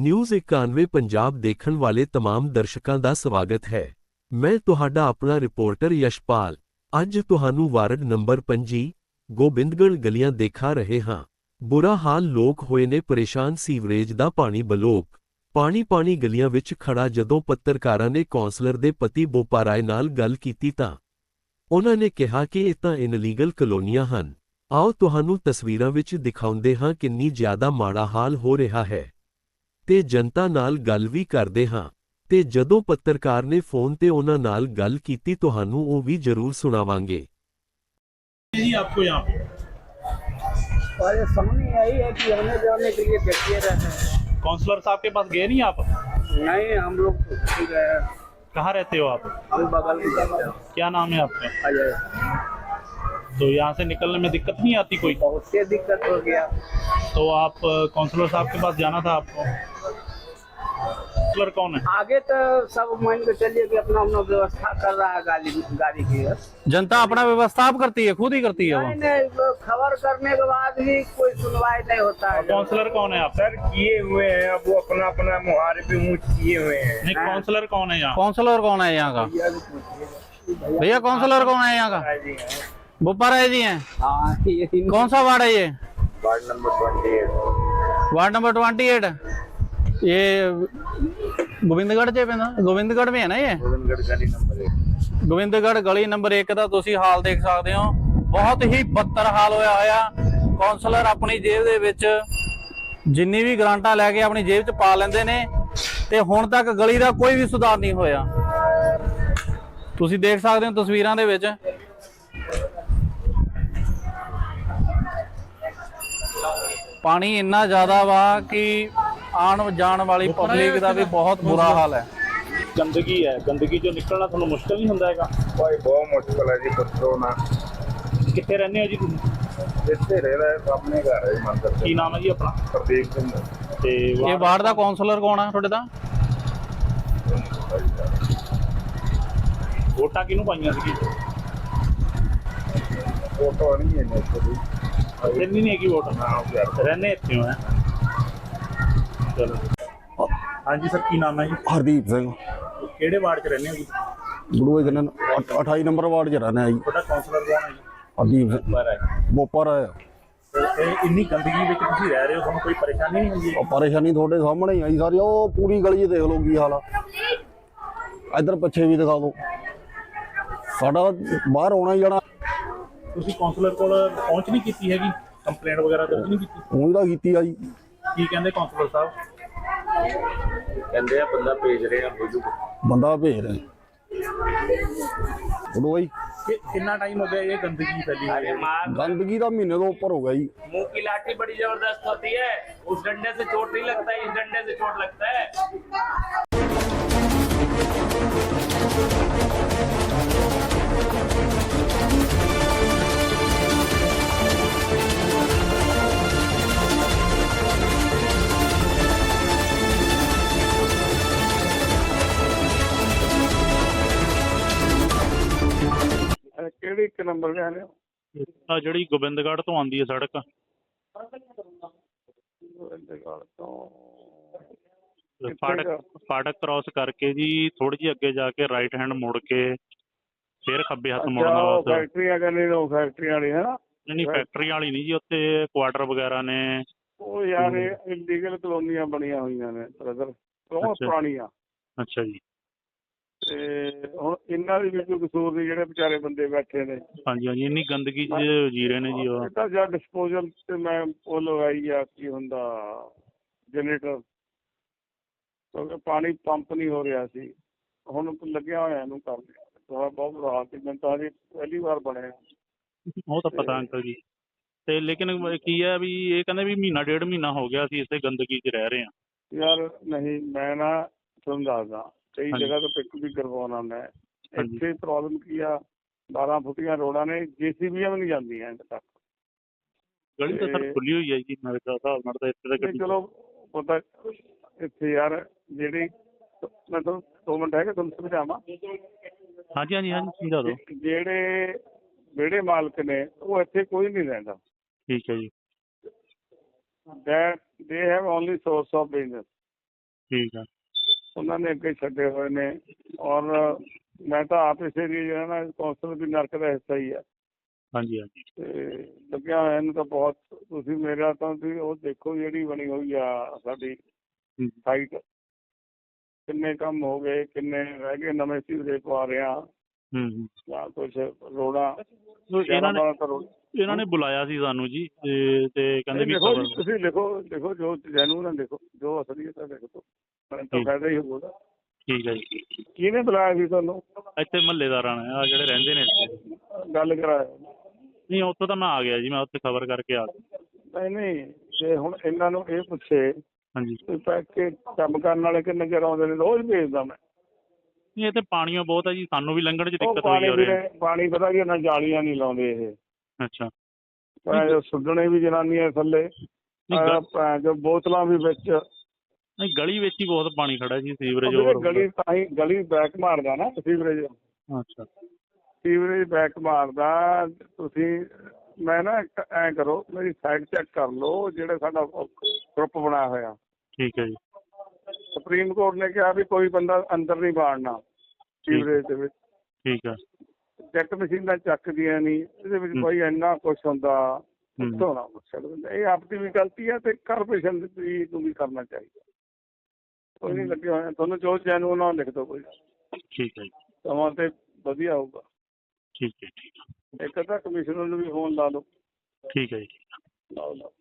News 91 Punjab ਦੇਖਣ ਵਾਲੇ तमाम ਦਰਸ਼ਕਾਂ ਦਾ ਸਵਾਗਤ ਹੈ ਮੈਂ ਤੁਹਾਡਾ ਆਪਣਾ ਰਿਪੋਰਟਰ ਯਸ਼ਪਾਲ ਅੱਜ ਤੁਹਾਨੂੰ ਵਾਰਡ ਨੰਬਰ 25 ਗੋਬਿੰਦਗੜ੍ਹ ਗਲੀਆਂ ਦੇਖਾ ਰਹੇ ਹਾਂ ਬੁਰਾ ਹਾਲ ਲੋਕ ਹੋਏ ਨੇ ਪਰੇਸ਼ਾਨ ਸੀਵਰੇਜ ਦਾ ਪਾਣੀ ਬਲੋਕ ਪਾਣੀ ਪਾਣੀ ਗਲੀਆਂ ਵਿੱਚ ਖੜਾ ਜਦੋਂ ਪੱਤਰਕਾਰਾਂ ਨੇ ਕੌਂਸਲਰ ਦੇ ਪਤੀ ਬੋਪਾ ਰਾਏ ਨਾਲ ਗੱਲ ਕੀਤੀ ਤਾਂ ਉਹਨਾਂ ਨੇ ਕਿਹਾ ਕਿ ਇਹ ਤਾਂ ਇਨਲੀਗਲ ਕਲੋਨੀਆਂ ਹਨ ਆਓ ਤੁਹਾਨੂੰ ਤਸਵੀਰਾਂ ਵਿੱਚ ਦਿਖਾਉਂਦੇ ਹਾਂ ਕਿੰਨੀ ਜ਼ਿਆਦਾ ਮਾੜਾ ਹਾਲ ਹੋ ਰਿਹਾ ਹੈ ਤੇ ਜਨਤਾ ਨਾਲ ਗੱਲ ਵੀ ਕਰਦੇ ਹਾਂ ਤੇ ਜਦੋਂ ਪੱਤਰਕਾਰ ਨੇ ਫੋਨ ਤੇ ਉਹਨਾਂ ਨਾਲ ਗੱਲ ਕੀਤੀ ਤੁਹਾਨੂੰ ਉਹ ਵੀ ਜ਼ਰੂਰ ਸੁਣਾਵਾਂਗੇ जी आपको यहाँ पे परेशानी यही है कि आने जाने के लिए देखते रहते हैं काउंसलर साहब के पास गए नहीं आप नहीं हम लोग तो ठीक है कहाँ रहते हो आप हम बगल में जाते हैं। क्या नाम है आपका आ जाए तो यहाँ से निकलने में दिक्कत नहीं आती कोई बहुत से दिक्कत हो गया तो आप काउंसलर साहब के पास जाना था आपको काउंसलर कौन है? आगे तो सब मान के चलिए कि अपना अपना व्यवस्था कर रहा है गाड़ी गाड़ी की जनता अपना व्यवस्था आप करती है खुद ही करती है नहीं नहीं खबर करने के बाद भी कोई सुनवाई नहीं होता है। काउंसलर कौन है आप? सर किए हुए हैं अब वो अपना अपना मुहारे पे ऊँच किए हुए हैं। काउंसलर कौन है यहाँ? काउंसलर कौन है यहाँ का? भैया काउंसलर कौन है यहाँ का? जी हैं। राय जी हैं? हाँ कौन सा वार्ड है ये? Ward number twenty eight. Ward number twenty eight? ये ਗੋਬਿੰਦਗੜ੍ਹ 'ਚ ਹੈ ਪੈਂਦਾ ਗੋਬਿੰਦਗੜ੍ਹ ਵਿੱਚ ਹੈ ਨਾ ਇਹ ਗੋਬਿੰਦਗੜ੍ਹ ਗਲੀ ਨੰਬਰ 1 ਦਾ ਤੁਸੀਂ ਹਾਲ ਦੇਖ ਸਕਦੇ ਹੋ ਬਹੁਤ ਹੀ ਬੱਤਰ ਹਾਲ ਹੋਇਆ ਹੋਇਆ ਕਾਉਂਸਲਰ ਆਪਣੀ ਜੇਬ ਦੇ ਵਿੱਚ ਜਿੰਨੀ ਵੀ ਗ੍ਰਾਂਟਾਂ ਲੈ ਕੇ ਆਪਣੀ ਜੇਬ 'ਚ ਪਾ ਲੈਂਦੇ ਨੇ ਤੇ ਹੁਣ ਤੱਕ ਗਲੀ ਦਾ ਕੋਈ ਵੀ ਸੁਧਾਰ ਨਹੀਂ ਹੋਇਆ ਤੁਸੀਂ ਦੇਖ ਸਕਦੇ ਹੋ ਤਸਵੀਰਾਂ ਦੇ ਵਿੱਚ ਪਾਣੀ ਇੰਨਾ ਜ਼ਿਆਦਾ ਵਾ ਕਿ ਆਣ ਜਾਣ ਵਾਲੀ ਪਬਲਿਕ ਦਾ ਵੀ ਬਹੁਤ ਬੁਰਾ ਹਾਲ ਹੈ। ਗੰਦਗੀ ਹੈ ਗੰਦਗੀ ਚੋਂ ਨਿਕਲਣਾ ਤੁਹਾਨੂੰ ਮੁਸ਼ਕਲ ਨਹੀਂ ਹੁੰਦਾ ਹੈਗਾ? ਭਾਈ ਬਹੁਤ ਮੁਸ਼ਕਲ ਹੈ ਜੀ ਪੁੱਛੋ ਨਾ। ਕਿੱਥੇ ਰਹਿੰਦੇ ਹੋ ਜੀ ਤੁਸੀਂ? ਇੱਥੇ ਰਹਿਦਾ ਹੈ ਆਪਣੇ ਘਰ ਹੈ ਮੰਦਰ ਕੀ ਨਾਮ ਹੈ ਜੀ ਆਪਣਾ? ਪ੍ਰਦੀਪ ਸਿੰਘ। ਤੇ ਇਹ ਵਾਰਡ ਦਾ ਕਾਉਂਸਲਰ ਕੌਣ ਆ ਤੁਹਾਡੇ ਦਾ? ਵੋਟਾਂ ਕਿਹਨੂੰ ਪਾਈਆਂ ਸੀ ਵੋਟਾਂ ਨਹੀਂ ਹੈ ਕੋਈ ਇੰਨੀ ਨਹੀਂ ਹੈਗੀ ਵੋਟ। ਨਾ ਰਹਿੰਦੇ ਇੱਥੇ ਹੋ ਹੈ? ਚਲੋ ਹਾਂਜੀ ਸਰ ਕੀ ਨਾਮ ਹੈ ਜੀ? ਹਰਦੀਪ ਸਿੰਘ। ਕਿਹੜੇ ਵਾਰਡ 'ਚ ਰਹਿੰਦੇ ਹੋ ਜੀ? ਬੜੂਏ ਗੰਨ 28 ਨੰਬਰ ਵਾਰਡ ਚ ਰਹਿਣਾ ਜੀ। ਤੁਹਾਡਾ ਕਾਉਂਸਲਰ ਕੌਣ ਹੈ ਜੀ? ਹਰਦੀਪ ਸਿੰਘ। ਬਾਰ ਬੋਪਰ ਹੈ। ਤੇ ਇੰਨੀ ਗੰਦਗੀ ਵਿੱਚ ਤੁਸੀਂ ਰਹਿ ਰਹੇ ਹੋ ਤੁਹਾਨੂੰ ਕੋਈ ਪਰੇਸ਼ਾਨੀ ਨਹੀਂ ਹੁੰਦੀ? ਉਹ ਪਰੇਸ਼ਾਨੀ ਤੁਹਾਡੇ ਸਾਹਮਣੇ ਹੀ ਆਈ ਸਾਰੀ। ਉਹ ਪੂਰੀ ਗਲੀ 'ਚ ਦੇਖ ਲਓ ਕੀ ਹਾਲ ਆ। ਇੱਧਰ ਪਿੱਛੇ ਵੀ ਦਿਖਾ ਦਿਓ। ਸਾਡਾ ਬਾਹਰ ਆਉਣਾ ਹੀ ਜਾਣਾ। ਤੁਸੀਂ ਕਾਉਂਸਲਰ ਕੋਲ ਪਹੁੰਚ ਨਹੀਂ ਕੀਤੀ ਹੈਗੀ? ਕੰਪਲੇਂਟ ਵਗੈਰਾ ਦਰਜ ਨਹੀਂ ਕੀਤੀ? ਉਹੀ ਤਾਂ ਕੀਤੀ ਆ ਜੀ। ਕੀ ਕਹਿੰਦੇ ਕਾਉਂਸਲਰ ਸਾਹਿਬ? कहते हैं बंदा भेज रहे हैं बुजू ਬੰਦਾ ਭੇਜ ਰਹੇ ਬੜੂਆ ਜੀ ਕਿ ਕਿੰਨਾ ਟਾਈਮ ਹੋ ਗਿਆ ਇਹ ਗੰਦਗੀ ਫੈਲੀ ਹੋਈ ਹੈ ਗੰਦਗੀ ਦਾ ਮਹੀਨੇ ਤੋਂ ਉੱਪਰ ਹੋ ਗਿਆ ਜੀ मुंह की लाठी बड़ी जबरदस्त होती है उस डंडे से चोट नहीं लगता है इस डंडे से चोट लगता है ਕਿਹੜੀ ਇੱਕ ਨੰਬਰ ਲੈ ਰਹੇ ਹੋ? ਆ ਜਿਹੜੀ ਗੋਬਿੰਦਗੜ੍ਹ ਤੋਂ ਆਉਂਦੀ ਹੈ ਸੜਕ। ਗੋਬਿੰਦਗੜ੍ਹ ਤੋਂ। ਫਾਟਕ ਫਾਟਕ ਕ੍ਰਾਸ ਕਰਕੇ ਜੀ ਥੋੜੀ ਜਿਹੀ ਅੱਗੇ ਜਾ ਕੇ ਰਾਈਟ ਹੈਂਡ ਮੁੜ ਕੇ ਫਿਰ ਖੱਬੇ ਹੱਥ ਮੁੜਨਾ ਉਹ ਬਸ ਫੈਕਟਰੀ ਆ ਕਹਿੰਦੇ ਉਹ ਫੈਕਟਰੀ ਵਾਲੀ ਹੈ ਨਾ? ਨਹੀਂ ਨਹੀਂ ਫੈਕਟਰੀ ਵਾਲੀ ਨਹੀਂ ਜੀ ਉੱਥੇ ਕੁਆਟਰ ਵਗੈਰਾ ਨੇ। ਉਹ ਯਾਰ ਇਹ ਇਲੀਗਲ ਕਲੋਨੀਆਂ ਬਣੀਆਂ ਹੋਈਆਂ ਨੇ ਬ੍ਰਦਰ ਬਹੁਤ ਅੱਛਾ। ਪੁਰਾਣੀਆਂ। ਅੱਛਾ ਜੀ। ਤੇ ਹੁਣ ਇਹਨਾਂ ਦੀ ਵੀ ਕੋਈ ਕਸੂਰ ਨਹੀਂ ਜਿਹੜੇ ਵਿਚਾਰੇ ਬੰਦੇ ਬੈਠੇ ਨੇ। ਹਾਂਜੀ ਹਾਂਜੀ ਇੰਨੀ ਗੰਦਗੀ 'ਚ ਜੀ ਰਹੇ ਨੇ ਜੀ ਉਹ। ਇਹ ਤਾਂ ਜਾਂ ਡਿਸਪੋਜ਼ਲ ਤੇ ਮੈਂ ਉਹ ਲਗਾਈ ਆ ਕੀ ਹੁੰਦਾ ਜਨਰੇਟਰ। ਕਿਉਂਕਿ ਪਾਣੀ ਪੰਪ ਨਹੀਂ ਹੋ ਰਿਹਾ ਸੀ। ਹੁਣ ਲੱਗਿਆ ਹੋਇਆ ਇਹਨੂੰ ਕਰ ਲਿਆ। ਥੋੜਾ ਬਹੁਤ ਬੁਰਾ ਸੀ ਮੈਂ ਤਾਂ ਜੀ ਪਹਿਲੀ ਵਾਰ ਬਣਿਆ। ਉਹ ਤਾਂ ਪਤਾ ਅੰਕਲ ਜੀ। ਤੇ ਲੇਕਿਨ ਕੀ ਹੈ ਵੀ ਇਹ ਕਹਿੰਦੇ ਵੀ ਮਹੀਨਾ ਡੇਢ ਮਹੀਨਾ ਹੋ ਗਿਆ ਅਸੀਂ ਇਸੇ ਗੰਦਗੀ 'ਚ ਰਹਿ ਰਹੇ ਹਾਂ। ਯਾਰ ਨਹੀਂ ਮੈਂ ਨਾ ਤੁਹਾਨੂੰ ਦੱਸਦਾ। ਕਈ। ਜਗ੍ਹਾ ਤੋਂ ਪਿਕ ਵੀ ਕਰਵਾਉਣਾ ਮੈਂ। ਇੱਥੇ ਪ੍ਰੋਬਲਮ ਕੀ ਆ? 12 ਫੁੱਟੀਆਂ ਰੋਡਾਂ ਨੇ ਜੀਸੀਬੀਆਂ ਵੀ ਨਹੀਂ ਜਾਂਦੀਆਂ ਇੰਦ ਤੱਕ। ਗਲੀ ਤਾਂ ਸਰ ਖੁੱਲੀ ਹੋਈ ਹੈ ਜੀ ਮੇਰੇ ਹਿਸਾਬ ਨਾਲ ਤਾਂ ਇੱਥੇ ਤਾਂ ਗੱਡੀ ਚਲੋ ਪਤਾ ਇੱਥੇ ਯਾਰ ਜਿਹੜੀ ਮੈਂ ਤੁਹਾਨੂੰ ਦੋ ਮਿੰਟ ਹੈਗੇ ਤੁਹਾਨੂੰ ਸਮਝਾਵਾਂ। ਹਾਂਜੀ ਹਾਂਜੀ ਹਾਂਜੀ ਸਮਝਾ ਦਿਓ। ਜਿਹੜੇ ਵਿਹੜੇ ਮਾਲਕ ਨੇ ਉਹ ਇੱਥੇ ਕੋਈ ਨਹੀਂ ਰਹਿੰਦਾ। ਠੀਕ ਹੈ ਜੀ। That they have only source of business ਠੀਕ ਆ ਉਹਨਾਂ ਨੇ ਅੱਗੇ ਛੱਡੇ ਹੋਏ ਨੇ। ਔਰ ਮੈਂ ਤਾਂ ਆਪ ਇਸ ਏਰੀਏ ਜਿਹੜਾ ਨਾ ਕੌਂਸਲ ਵੀ ਨਰਕ ਦਾ ਹਿੱਸਾ ਹੀ ਹੈ ਹਾਂਜੀ ਹਾਂਜੀ। ਤੇ ਲੱਗਿਆ ਹੋਇਆ ਇਹਨੂੰ ਤਾਂ ਬਹੁਤ ਤੁਸੀਂ ਮੇਰਾ ਤਾਂ ਤੁਸੀਂ ਉਹ ਦੇਖੋ ਜਿਹੜੀ ਬਣੀ ਹੋਈ ਆ ਸਾਡੀ। ਸਾਈਟ ਕਿੰਨੇ ਕੰਮ ਹੋ ਗਏ ਕਿੰਨੇ ਰਹਿ ਗਏ ਨਵੇਂ ਸੀਵਰੇਜ ਪਾ ਰਹੇ। ਆ ਹੂੰ ਜਾਂ ਕੁਝ ਇਹਨਾਂ ਨੇ ਇਹਨਾਂ ਬੁਲਾਇਆ ਸੀ ਸਾਨੂੰ ਜੀ ਤੇ ਤੇ ਕਹਿੰਦੇ ਵੀ ਲਿਖੋ ਤੁਸੀਂ ਲਿਖੋ ਲਿਖੋ ਜੋ ਜੈਨੂਨ ਹੈ ਲਿਖੋ। ਜੋ ਅਸਲੀਅਤ ਹੈ ਲਿਖੋ ਤਾਂ। ਫਾਇਦਾ ਹੀ ਹੋਊਗਾ। ਠੀਕ ਹੈ ਜੀ। ਕਿਹਨੇ ਬੁਲਾਇਆ ਸੀ ਤੁਹਾਨੂੰ? ਇੱਥੇ ਮਹੱਲੇਦਾਰਾਂ ਨੇ ਆ ਜਿਹੜੇ ਰਹਿੰਦੇ ਨੇ ਇੱਥੇ। ਗੱਲ ਕਰਾਇਆ ਨਹੀਂ ਉੱਥੋਂ ਤਾਂ ਮੈਂ ਆ ਗਿਆ ਜੀ ਮੈਂ ਉੱਥੇ ਖਬਰ ਕਰਕੇ ਆ ਗਿਆ। ਨਹੀਂ ਨਹੀਂ ਜੇ ਹੁਣ ਇਹਨਾਂ ਨੂੰ ਇਹ ਪੁੱਛੇ ਹਾਂਜੀ। ਵੀ ਪੈ ਕੇ ਕੰਮ ਕਰਨ ਵਾਲੇ ਕਿੰਨੇ ਚਿਰ ਆਉਂਦੇ ਨੇ ਰੋਜ਼ ਭੇਜਦਾ ਮੈਂ। ਨਹੀਂ ਇਹ ਤੇ ਪਾਣੀਓ ਬਹੁਤ ਹੈ ਜੀ ਸਾਨੂੰ ਵੀ ਲੰਘਣ 'ਚ ਉਹ ਦਿੱਕਤ ਹੋਈ ਪਾਣੀ ਆ ਰਿਹਾ। ਵੀਰੇ ਪਾਣੀ ਪਤਾ ਕਿ ਨਾ ਜਾਲੀਆਂ ਨਹੀਂ ਲਾਉਂਦੇ ਇਹ। ਅੱਛਾ। ਭਾਵੇਂ ਜੋ ਸੁੱਡਣੇ ਵੀ ਜਨਾਨੀਆਂ ਥੱਲੇ ਨਹੀਂ, ਗ- ਅਹ ਭਾਵੇਂ ਜੋ ਬੋਤਲਾਂ ਵੀ ਵਿੱਚ। ਨਹੀਂ ਗਲੀ ਵਿੱਚ ਹੀ ਬਹੁਤ ਪਾਣੀ ਖੜਾ ਜੀ ਸੀਵਰੇਜ ਵੀਰੇ ਓਵਰ ਗਲੀ ਤਾਂ ਹੀ ਗਲੀ ਬੈਕ ਮਾਰਦਾ ਨਾ ਸੀਵਰੇਜ। ਅੱਛਾ। ਸੀਵਰੇਜ ਬੈਕ ਮਾਰਦਾ ਤੁਸੀਂ ਮੈਂ ਨਾ ਐ ਕਰੋ ਮੇਰੀ ਸਾਈਡ ਚੈੱਕ ਕਰ ਲਓ ਜਿਹੜੇ ਸਾਡਾ ਗਰੁੱਪ ਬਣਾਇਆ ਹੋਇਆ। ਠੀਕ ਹੈ ਜੀ। ਸੁਪਰੀਮ ਕੋਰਟ ਨੇ ਕਿਹਾ ਵੀ ਕੋਈ ਬੰਦਾ ਅੰਦਰ ਨਹੀਂ ਬਾੜਨਾ ਸੀਵਰੇਜ ਦੇ ਵਿੱਚ। ਠੀਕ ਹੈ। ਚੈੱਕ ਮਸ਼ੀਨਾਂ ਚੱਕਦੀਆਂ ਨਹੀਂ ਇਹਦੇ ਵਿੱਚ। ਕੋਈ ਇੰਨਾ ਕੁਝ ਹੁੰਦਾ ਪੁੱਛ ਸਕਦੇ ਇਹ ਆਪਣੀ ਵੀ ਗਲਤੀ ਹੈ ਤੇ ਕਾਰਪੋਰੇਸ਼ਨ ਦੀ ਨੂੰ ਵੀ ਕਰਨਾ ਚਾਹੀਦਾ। ਕੋਈ ਨਹੀਂ ਲੱਗੇ ਹੋਏ ਤੁਹਾਨੂੰ ਜੋ ਜੈਨੂਨ ਨਾ ਲਿਖ ਦਿਓ ਕੋਈ ਠੀਕ ਹੈ ਸਮਾਂ ਤੇ ਵਧੀਆ ਹੋਊਗਾ। ਠੀਕ ਹੈ ਠੀਕ ਹੈ। ਇੱਕ ਤਾਂ ਕਮਿਸ਼ਨਰ ਨੂੰ ਵੀ ਫੋਨ ਲਾ ਲਓ ਠੀਕ ਹੈ ਜੀ। ਲਾਓ ਲਾਓ